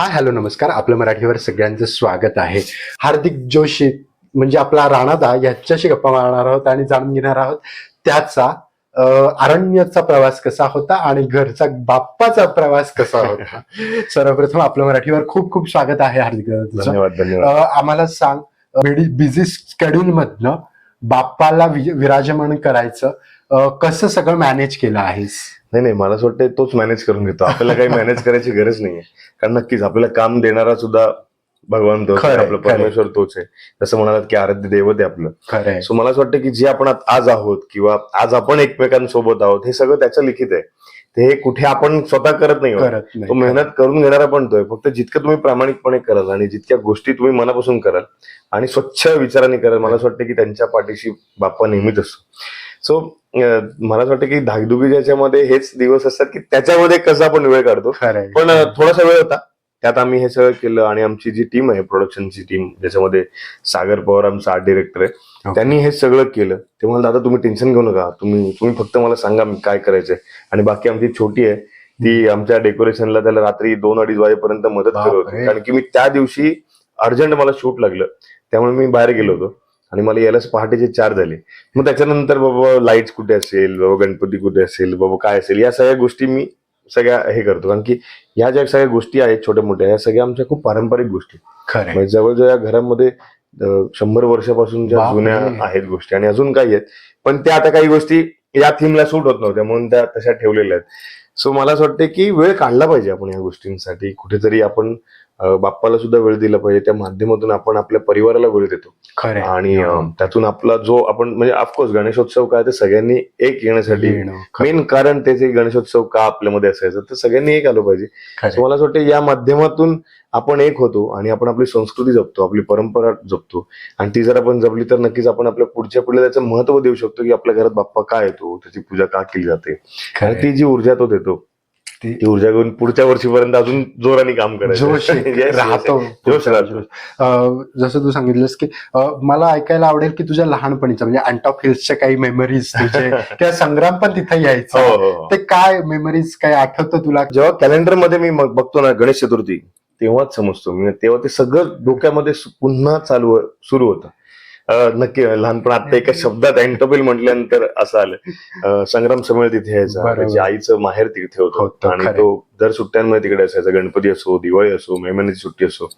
हा हॅलो नमस्कार. आपलं मराठीवर सगळ्यांचं स्वागत आहे. हार्दिक जोशी म्हणजे आपला राणादा याच्याशी गप्पा मारणार आहोत आणि जाणून घेणार आहोत त्याचा अरण्याचा प्रवास कसा होता आणि घरचा बाप्पाचा प्रवास कसा होता. सर्वप्रथम आपलं मराठीवर खूप खूप स्वागत आहे हार्दिक. धन्यवाद आम्हाला सांग बिझी स्केड्यूल मधनं बाप्पाला विराजमान करायचं. कसं सगळं मॅनेज केलं आहेस? नाही नाही मला असं वाटतं तोच मॅनेज करून घेतो. आपल्याला काही मॅनेज करायची गरज नाहीये. कारण नक्कीच आपल्याला काम देणारा सुद्धा भगवान तोच आहे आपलं. परमेश्वर तोच आहे. जसं म्हणालात की आराध्य दैवत आहे आपलं. सो मला असं वाटतं की जे आपण आज आहोत किंवा आज आपण एकमेकांसोबत आहोत हे सगळं त्याचं लिखित आहे. ते हे कुठे आपण स्वतः करत नाही तो मेहनत करून घेणारा पण तो आहे. फक्त जितकं तुम्ही प्रामाणिकपणे कराल आणि जितक्या गोष्टी तुम्ही मनापासून कराल आणि स्वच्छ विचाराने कराल मला असं वाटतं की त्यांच्या पाठीशी बाप्पा नेहमीच असतो. सो मला असं वाटतं की धाकधुकीच्या याच्यामध्ये हेच दिवस असतात की त्याच्यामध्ये कसा आपण वेळ काढतो. पण थोडासा वेळ होता. त्यात आम्ही हे सगळं केलं आणि आमची जी टीम आहे प्रोडक्शनची टीम ज्याच्यामध्ये सागर पवार आमचा आर्ट डिरेक्टर आहे. त्यांनी हे सगळं केलं. ते म्हणाल दादा तुम्ही टेन्शन घेऊ नका. तुम्ही तुम्ही फक्त मला सांगा मी काय करायचंय. आणि बाकी आमची छोटी आहे ती आमच्या डेकोरेशनला त्याला रात्री दोन अडीच वाजेपर्यंत मदत करत. होती. कारण की मी त्या दिवशी अर्जंट मला शूट लागलं. त्यामुळे मी बाहेर गेलो होतो. आणि मला यायलाच पहाटेचे चार झाले. मग त्याच्यानंतर बाबा लाईट्स कुठे असेल? बाबा गणपती कुठे असेल? बाबा काय असेल? या सगळ्या गोष्टी मी सगळ्या हे करतो. कारण की ह्या ज्या सगळ्या गोष्टी आहेत छोट्या मोठ्या ह्या सगळ्या आमच्या खूप पारंपरिक गोष्टी खरंय. म्हणजे जवळजवळ या घरामध्ये शंभर वर्षापासून ज्या. जुन्या आहेत गोष्टी आणि अजून काही आहेत पण त्या आता काही गोष्टी या थीमला सूट होत नव्हत्या म्हणून त्या तशा ठेवलेल्या आहेत. सो मला असं वाटतं की वेळ काढला पाहिजे आपण या गोष्टींसाठी. कुठेतरी आपण बाप्पाला सुद्धा वेळ दिला पाहिजे. त्या माध्यमातून आपण आपल्या परिवाराला वेळ देतो. आणि अं, त्यातून आपला जो आपण म्हणजे ऑफकोर्स गणेशोत्सव काय ते सगळ्यांनी एक येण्यासाठी. मेन कारण त्याचे गणेशोत्सव का आपल्यामध्ये असायचं तर सगळ्यांनी एक आलं पाहिजे. मला असं वाटतं या माध्यमातून आपण एक होतो आणि आपण आपली संस्कृती जपतो आपली परंपरा जपतो. आणि ती जर आपण जपली तर नक्कीच आपण आपल्या पुढच्या पिढीला त्याचं महत्त्व देऊ शकतो की आपल्या घरात बाप्पा का येतो त्याची पूजा का केली जाते. आणि. ती जी ऊर्जा तो देतो ती- ऊर्जा घेऊन पुढच्या वर्षीपर्यंत अजून जोराने काम करायचं. जोश राहतो. जोश राहतो. अं, जसं तू सांगितलंस की अं, मला ऐकायला आवडेल की तुझ्या लहानपणीच्या म्हणजे अँटॉप हिल्सच्या काही मेमरीज तुझे किंवा संग्राम पण तिथे हो यायचा. हो हो. ते काय मेमरीज काय आठवतं तुला? जेव्हा कॅलेंडरमध्ये मी मग बघतो ना गणेश चतुर्थी तेव्हाच समजतो. मी तेव्हा ते सगळं डोक्यामध्ये सु- पुन्हा चालू सुरू होतं. नक्की लहानपण आता एका शब्दात अँटोबिल म्हटल्यानंतर असं आलं. संग्राम समोर तिथे यायचा. आईचं माहेर तिथे होतं, आणि. तो दर सुट्ट्यांमध्ये तिकडे असायचा. गणपती असो दिवाळी असो मे महिन्याची सुट्टी असो.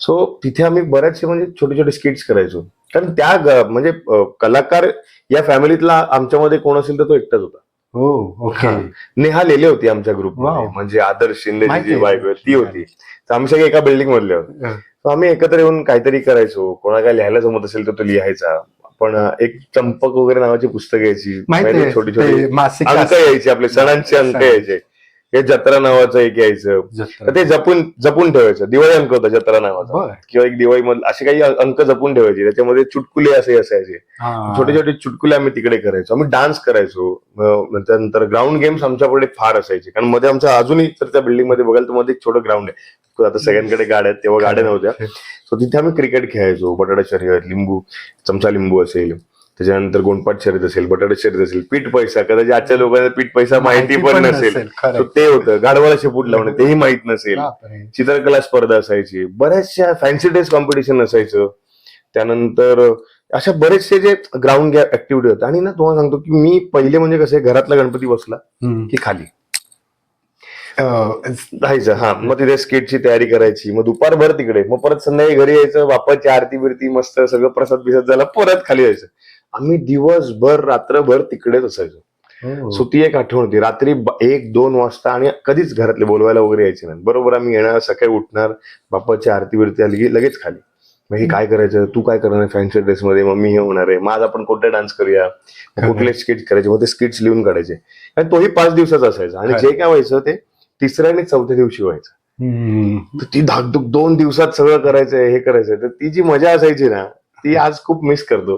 सो तिथे आम्ही बऱ्याचशे म्हणजे छोटे छोटे स्किट्स करायचो. कारण त्या म्हणजे कलाकार या फॅमिलीतला आमच्यामध्ये कोण असेल तर तो एकटाच होता. हो ओके. हा. नेहा लेले होती आमच्या ग्रुप Wow. म्हणजे आदर्श शिंदे माहिती जी आहे. बायको आहे, ती होती. तर आम्ही सगळे एका बिल्डिंग मधले होतो. हं. So आम्ही एकत्र येऊन काहीतरी करायचो. कोणा काय लिहायला जमत असेल तर तो लिहायचा. पण अं, एक चंपक वगैरे नावाची पुस्तक यायची. माहिती माहिती छोटी आहे, छोटी ते मासिक अंक यायचे आपले सणांचे अंक सण. यायचे. हे जत्रा नावाचं एक यायचं. तर ते जपून जपून ठेवायचं. दिवाळी अंक होता जत्रा नावाचा. किंवा एक दिवाळी मध्ये असे काही अंक जपून ठेवायचे. त्याच्यामध्ये चुटकुले असे असायचे. छोटे छोटे चुटकुले आम्ही तिकडे करायचो. आम्ही डान्स करायचो. त्यानंतर ग्राउंड गेम्स आमच्याकडे फार असायचे. कारण मध्ये आमच्या अजूनही तर त्या बिल्डिंगमध्ये बघाल तर मध्ये एक छोटं ग्राउंड आहे. आता सगळ्यांकडे गाड्या आहेत तेव्हा गाड्या नव्हत्या. सो तिथे आम्ही क्रिकेट खेळायचो. बटाटा शर्यत लिंबू चमचा लिंबू असेल. त्याच्यानंतर गोंडपाट शर्यत असेल बटाटा शर्यत असेल पीठ पैसा कदाचित आजच्या लोकांना पीठ पैसा माहिती पण नसेल. ते होतं. गाढवाला शेपूट लावणं तेही माहीत नसेल. चित्रकला स्पर्धा असायची. बऱ्याचशा फॅन्सी ड्रेस कॉम्पिटिशन असायचं. त्यानंतर अशा बरेचसे जे ग्राउंड ऍक्टिव्हिटी होत्या आणि ना तुम्हाला सांगतो की मी पहिले म्हणजे कसं घरातला गणपती बसला. की खाली. राहायचं हा. मग तिथे स्केटची तयारी करायची. मग दुपारभर तिकडे. मग परत संध्याकाळी घरी यायचं बापाची आरती बिरती मस्त सगळं प्रसाद बिसाद झाला परत खाली यायचं. आम्ही दिवसभर रात्रभर तिकडेच असायचो. हो. सो ती एक आठवण होती. रात्री एक दोन वाजता आणि कधीच घरातले बोलवायला वगैरे यायचे नाही. बरोबर आम्ही येणार सकाळी उठणार बाप्पाची आरती बिरती आली की लगेच खाली. मग हे काय करायचं? तू काय करणार फॅन्सी ड्रेस मध्ये? मग मी हे होणार आहे. मग आज आपण कोणते डान्स करूया? कुठले स्किट्स करायचे? मग ते स्किट्स लिहून काढायचे. आणि तोही पाच दिवसाचा असायचा. आणि जे काय व्हायचं ते तिसऱ्या आणि चौथ्या दिवशी व्हायचं. ती धाकधूक दोन दिवसात सगळं करायचंय हे करायचंय. तर ती जी मजा असायची ना ती आज खूप मिस करतो.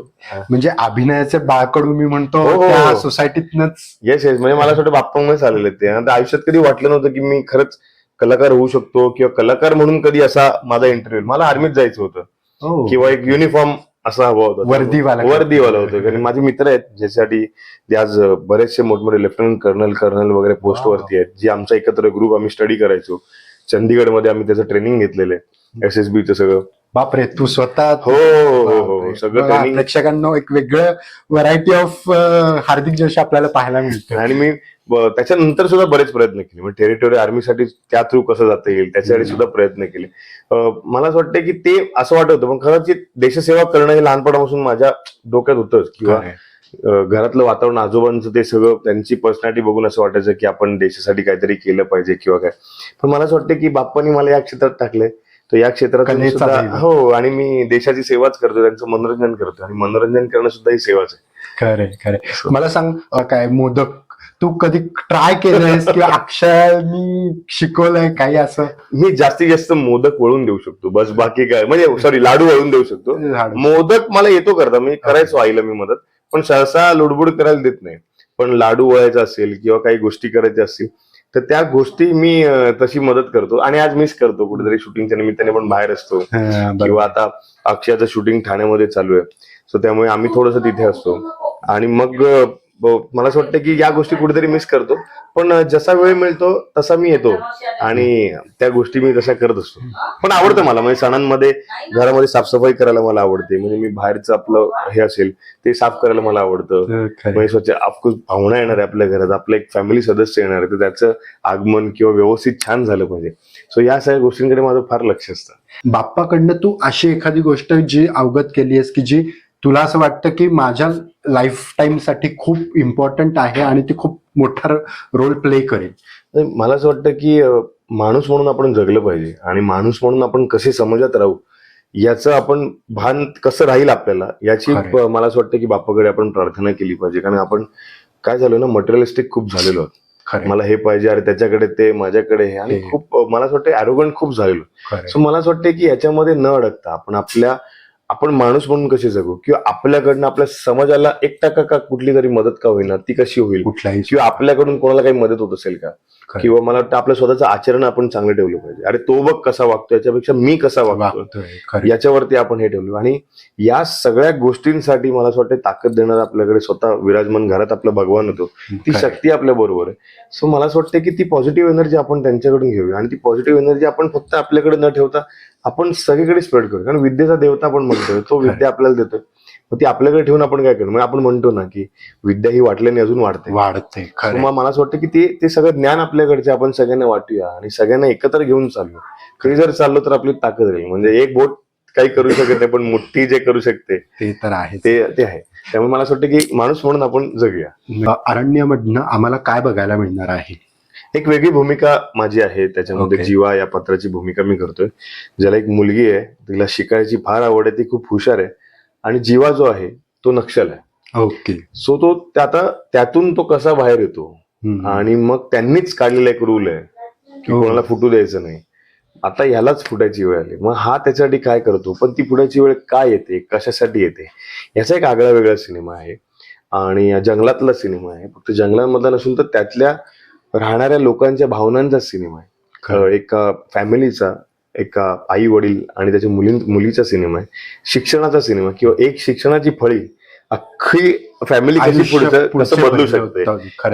म्हणजे अभिनयाचे बाळकडू मी म्हणतो. त्या सोसायटीतनच येस येस म्हणजे मला असं वाटतं बाप्पामुळेच आलेले ते. आयुष्यात कधी वाटलं नव्हतं की मी खरंच कलाकार होऊ शकतो किंवा कलाकार म्हणून कधी असा माझा इंटरव्ह्यू मला आर्मीत जायचं होतं. हो. किंवा एक युनिफॉर्म असा हवा होता. वर्दीवाला. वर्दीवाला होतं. कारण माझे मित्र आहेत ज्याच्यासाठी ते आज बरेचसे मोठमोठे लेफ्टनंट कर्नल कर्नल वगैरे पोस्ट. वरती आहेत जे आमचा एकत्र ग्रुप आम्ही स्टडी करायचो. चंदीगडमध्ये आम्ही त्याचं ट्रेनिंग घेतलेलं आहे. एस एस बीचं सगळं. बापरे तू स्वतः हो हो हो हो. सगळं प्रेक्षकांना एक वेगळं व्हरायटी ऑफ हार्दिक जोशी आपल्याला पाहायला मिळतं आणि मी त्याच्यानंतर सुद्धा बरेच प्रयत्न केले. म्हणजे टेरिटोरी आर्मीसाठी त्या थ्रू कसं जाता येईल त्याच्यासाठी. सुद्धा प्रयत्न केले. मला असं वाटतं की ते असं वाटत होतं पण कदाचित देशसेवा करणं हे लहानपणापासून माझ्या डोक्यात होतंच. किंवा घरातलं वातावरण आजोबांचं ते सगळं त्यांची पर्सनॅलिटी बघून असं वाटायचं की आपण देशासाठी काहीतरी केलं पाहिजे किंवा काय. पण मला असं वाटतं की बाप्पांनी मला या क्षेत्रात टाकलंय. तर या क्षेत्रात मी. हो आणि मी देशाची सेवाच करतो त्यांचं मनोरंजन करतो. आणि मनोरंजन करणं सुद्धा ही सेवाच आहे. खरे खरे मला सांग काय मोदक तू कधी ट्राय केलंयस किंवा अक्षरनी शिकवलंय काही असं? मी जास्तीत जास्त मोदक वळून देऊ शकतो. बस बाकी काय? म्हणजे सॉरी लाडू वळून देऊ शकतो. मोदक मला येतो करता. मी करायचो आईला मी मदत. पण सहसा लुडबुड करायला देत नाही. पण लाडू वळायचा असेल किंवा काही गोष्टी करायच्या असतील तर त्या गोष्टी मी तशी मदत करतो आणि आज मिस करतो कुठेतरी शूटिंगच्या निमित्ताने पण बाहेर असतो. किंवा आता अक्षयाचं शूटिंग ठाण्यामध्ये चालू आहे. सो त्यामुळे आम्ही थोडस तिथे असतो. आणि मग मला असं वाटतं की या गोष्टी कुठेतरी मिस करतो. पण जसा वेळ मिळतो तसा मी येतो. आणि त्या गोष्टी मी तशा करत असतो. पण आवडतं मला. म्हणजे सणांमध्ये घरामध्ये साफसफाई करायला मला आवडते. म्हणजे मी बाहेरचं आपलं हे असेल ते साफ करायला मला आवडतं. म्हणजे स्वच्छ ऑफकोर्स पाहुणा येणार आहे आपल्या घरात. आपलं एक फॅमिली सदस्य येणार आहे. तर त्याचं आगमन किंवा व्यवस्थित छान झालं पाहिजे. सो या सगळ्या गोष्टींकडे माझं फार लक्ष असतं. बाप्पाकडनं तू अशी एखादी गोष्ट जी अवगत केली आहेस की जी तुला असं वाटतं की माझ्या लाईफसाठी खूप इम्पॉर्टंट आहे आणि ती खूप मोठा रोल प्ले करेल? मला असं वाटतं की माणूस म्हणून आपण जगलं पाहिजे आणि माणूस म्हणून आपण कसे समाजात राहू याचं आपण भान कसं राहील आपल्याला याची मला असं वाटतं की बाप्पाकडे आपण प्रार्थना केली पाहिजे. कारण आपण काय झालो ना मटेरियलिस्टिक खूप झालेलो आहोत. मला हे पाहिजे अरे त्याच्याकडे ते माझ्याकडे हे. आणि. खूप मला असं वाटतं अरोगंट खूप झालेलो सो मला असं वाटतं की याच्यामध्ये न अडकता आपण आपल्या आपण माणूस म्हणून कसे जगू? किंवा आपल्याकडनं आपल्या समाजाला एक टक्का का कुठली तरी मदत का होईना ती कशी होईल? कुठल्याही किंवा आपल्याकडून कोणाला काही मदत होत असेल का? खरं. किंवा मला वाटतं आपलं स्वतःचं आचरण आपण चांगलं ठेवलं पाहिजे. अरे तो बघ कसा वागतो याच्यापेक्षा मी कसा वागतो वागतोय खरं. याच्यावरती आपण हे ठेवलं. आणि या सगळ्या गोष्टींसाठी मला असं वाटतं ताकद देणार आपल्याकडे स्वतः विराजमान घरात आपला भगवान होतो. ती खरं. शक्ती आपल्या बरोबर आहे. सो मला असं वाटतं की ती पॉझिटिव्ह एनर्जी आपण त्यांच्याकडून घेऊया. आणि ती पॉझिटिव्ह एनर्जी आपण फक्त आपल्याकडे न ठेवता आपण सगळीकडे स्प्रेड करू कारण विद्येचा देवता आपण म्हणतोय तो विद्या आपल्याला देतोय. मग ती आपल्याकडे ठेवून आपण काय करू आपण म्हणतो ना की विद्या ही वाटल्याने अजून वाढते. वाढते मला असं वाटतं की ते ते सगळं ज्ञान आपल्याकडचे आपण सगळ्यांना वाटूया आणि सगळ्यांना एकत्र घेऊन चाललो खरी जर चाललो तर आपली ताकद राहील. म्हणजे एक बोट काही करू शकत नाही पण मोठी जे करू शकते ते तर आहे ते ते आहे. त्यामुळे मला असं वाटतं की माणूस म्हणून आपण जगूया. अरण्यमधनं आम्हाला काय बघायला मिळणार आहे? एक वेगळी भूमिका माझी आहे. त्याच्यामध्ये Okay. जीवा या पात्राची भूमिका मी करतोय. ज्याला एक मुलगी आहे तिला शिकायची फार आवड आहे ती खूप हुशार आहे. आणि जीवा जो आहे तो नक्षल आहे. ओके सो तो आता त्यातून तो कसा बाहेर येतो. आणि मग त्यांनीच काढलेला एक रूल आहे की हो. कोणाला फुटू द्यायचं नाही. आता ह्यालाच फुटायची वेळ आली. मग हा त्याच्यासाठी काय करतो? पण ती फुटायची वेळ काय येते? कशासाठी येते? याचा एक आगळा वेगळा सिनेमा आहे. आणि जंगलातला सिनेमा आहे. फक्त जंगलामधला नसून तर त्यातल्या राहणाऱ्या लोकांच्या भावनांचा सिनेमा आहे. एका फॅमिलीचा एका आई वडील आणि त्याच्या मुली मुलीचा सिनेमा आहे. शिक्षणाचा सिनेमा किंवा एक शिक्षणाची फळी अख्खी फॅमिली कशी पुढचं कसं बदलू शकते?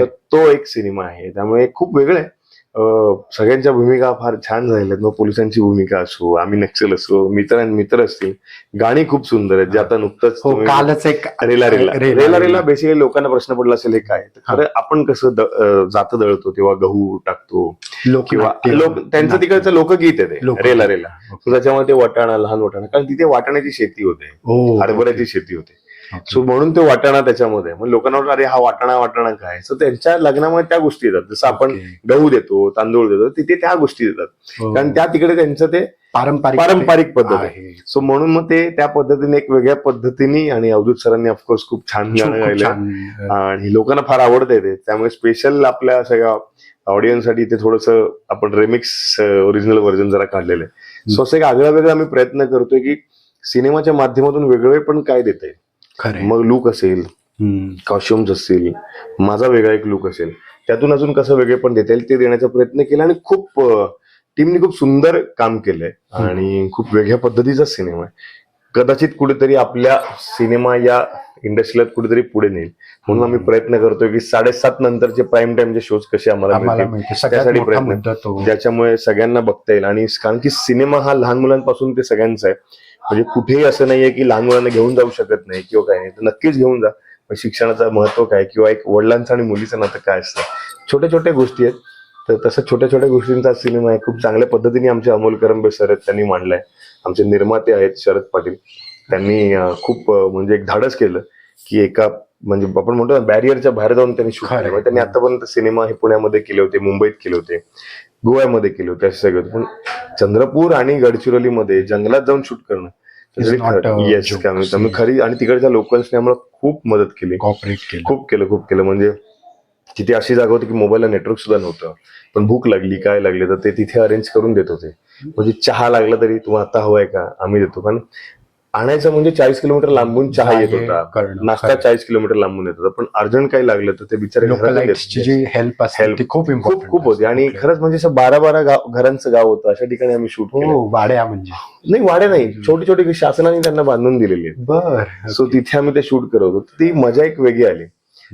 तो एक सिनेमा आहे. त्यामुळे खूप वेगळं आहे. सगळ्यांच्या भूमिका फार छान झालेल्या मग पोलिसांची भूमिका असो आम्ही नक्षल असो मित्र मित्र असतील गाणी खूप सुंदर आहेत जे आता नुकतंच हो कालच एक रेला रेला. रेला रेला बेसिकली लोकांना प्रश्न पडला असेल हे काय? तर खरं आपण कसं जातं दळतो तेव्हा गहू टाकतो किंवा. लोक त्यांचं तिकडचं लोकगीत आहे. रेला रेला. त्याच्यामध्ये ते वाटाणा लहान वाटाणा कारण तिथे वाटाण्याची शेती होते. हो. हरभऱ्याची शेती होते. सो म्हणून ते वाटाणा त्याच्यामध्ये. मग लोकांना वाटलं अरे हा वाटाणा वाटाणा काय? सो त्यांच्या लग्नामध्ये त्या गोष्टी येतात. जसं आपण. गहू देतो तांदूळ देतो तिथे त्या गोष्टी देतात हो. कारण त्या तिकडे त्यांचं ते पारंपरिक पारंपरिक पद्धत आहे. सो म्हणून मग ते त्या पद्धतीने एक वेगळ्या पद्धतीने आणि अवधूत सरांनी ऑफकोर्स खूप छान गाणं गायलं. आणि लोकांना फार आवडतंय ते. त्यामुळे स्पेशल आपल्या सगळ्या ऑडियन्ससाठी ते थोडस आपण रेमिक्स ओरिजिनल व्हर्जन जरा काढलेलं आहे. सो असं एक आगळा वेगळा आम्ही प्रयत्न करतोय की सिनेमाच्या माध्यमातून वेगळे पण काय देते. मग लुक असेल. कॉस्ट्युम्स असतील माझा वेगळा एक लुक असेल त्यातून अजून कसं वेगळे पण देता येईल ते देण्याचा प्रयत्न केला आणि खूप टीमने खूप सुंदर काम केलंय आणि खूप वेगळ्या पद्धतीचा सिनेमा आहे. कदाचित कुठेतरी आपल्या सिनेमा या इंडस्ट्रीला कुठेतरी पुढे नेईल. म्हणून आम्ही प्रयत्न करतोय की साडेसात नंतरचे प्राईम टाइमचे शोज कसे आम्हाला त्यासाठी प्रयत्न. ज्याच्यामुळे सगळ्यांना बघता येईल. आणि कारण की सिनेमा हा लहान मुलांपासून ते सगळ्यांचा आहे. म्हणजे कुठेही असं नाहीये की लहान मुलांना घेऊन जाऊ शकत नाही किंवा काय नाही. तर नक्कीच घेऊन जा. पण शिक्षणाचं महत्त्व काय किंवा एक वडिलांचं आणि मुलीचं नातं काय असतं? छोट्या छोट्या गोष्टी आहेत. तर तसं छोट्या छोट्या गोष्टींचा सिनेमा आहे. खूप चांगल्या पद्धतीने आमचे अमोल करंबे सर आहेत त्यांनी मांडलाय. आमचे निर्माते आहेत शरद पाटील. त्यांनी खूप म्हणजे एक धाडस केलं की एका म्हणजे आपण म्हणतो ना बॅरियरच्या बाहेर जाऊन त्यांनी शूट. केलं. त्यांनी आतापर्यंत सिनेमा हे पुण्यामध्ये केले होते मुंबईत केले होते गोव्यामध्ये केले होते असे सगळे. होते पण चंद्रपूर आणि गडचिरोलीमध्ये जंगलात जाऊन शूट करणं. येस खरी आणि तिकडच्या लोकल्सने आम्हाला खूप मदत केली. कॉपरेट केलं. खूप केलं खूप केलं. म्हणजे तिथे अशी जागा होती की मोबाईलला नेटवर्क सुद्धा नव्हतं. पण भूक लागली काय लागले तर ते तिथे अरेंज करून देत होते. म्हणजे चहा लागला तरी तुम्हाला आता हवाय का? आम्ही देतो. पण आणायचं म्हणजे चाळीस किलोमीटर लांबून चहा येत होता. नाश्ता. चाळीस किलोमीटर लांबून येत होता. पण अर्जंट काही लागलं तर ते बिचारे. जी हेल्प. ती खूप इम्पॉर्टंट खूप होती. आणि खरंच म्हणजे असं बारा बारा गाव घरांचं गाव होतं. अशा ठिकाणी आम्ही शूट हो वाड्या म्हणजे. नाही वाड्या नाही. छोटी छोटी शासनाने त्यांना बांधून दिलेली आहेत. बर सो तिथे आम्ही ते शूट करत होतो. ती मजा एक वेगळी आली.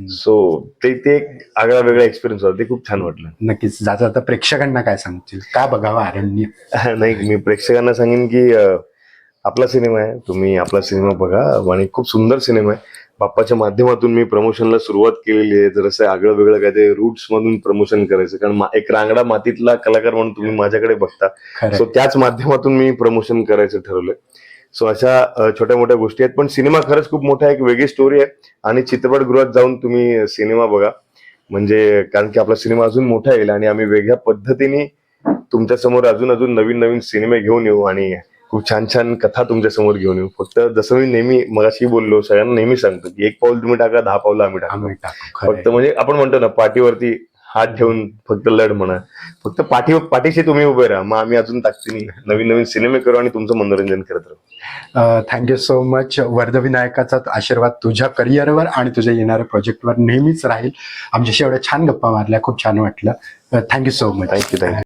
सो ते ते एक आगळा वेगळा एक्सपिरियन्स होता. ते खूप छान वाटलं. नक्कीच. जाता आता प्रेक्षकांना काय सांगतील? का बघावं अरण्य? नाही मी प्रेक्षकांना सांगेन की आपला सिनेमा आहे तुम्ही आपला सिनेमा बघा आणि खूप सुंदर सिनेमा आहे. बाप्पाच्या माध्यमातून मी प्रमोशनला सुरुवात केलेली आहे जर असं आगळं वेगळं काय ते रूट्स मधून प्रमोशन करायचं कारण एक रांगडा मातीतला कलाकार म्हणून तुम्ही माझ्याकडे बघता. सो त्याच माध्यमातून मी प्रमोशन करायचं ठरवलंय. सो अशा छोट्या मोठ्या गोष्टी आहेत पण सिनेमा खरंच खूप मोठा एक वेगळी स्टोरी आहे आणि चित्रपटगृहात जाऊन तुम्ही सिनेमा बघा. म्हणजे कारण की आपला सिनेमा अजून मोठा येईल आणि आम्ही वेगळ्या पद्धतीने तुमच्यासमोर अजून अजून नवीन नवीन सिनेमे घेऊन येऊ आणि खूप छान छान कथा तुमच्यासमोर घेऊन येऊ. फक्त जसं मी नेहमी मगाशी बोललो सगळ्यांना नेहमी सांगतो की एक पाऊल तुम्ही टाका दहा पावलं आम्ही टाकू फक्त म्हणजे आपण म्हणतो ना पाठीवरती हात ठेवून फक्त लढ म्हणा. फक्त पाठी पाठीशी तुम्ही उभे राहा मग आम्ही अजून ताकदीने नवीन नवीन सिनेमे करू आणि तुमचं मनोरंजन करत राहू. थँक्यू सो मच वर्धविनायकाचा आशीर्वाद तुझ्या करिअरवर आणि तुझ्या येणाऱ्या प्रोजेक्टवर नेहमीच राहील. आमच्याशी एवढ्या छान गप्पा मारल्या खूप छान वाटलं. Thank you so much thank you thank you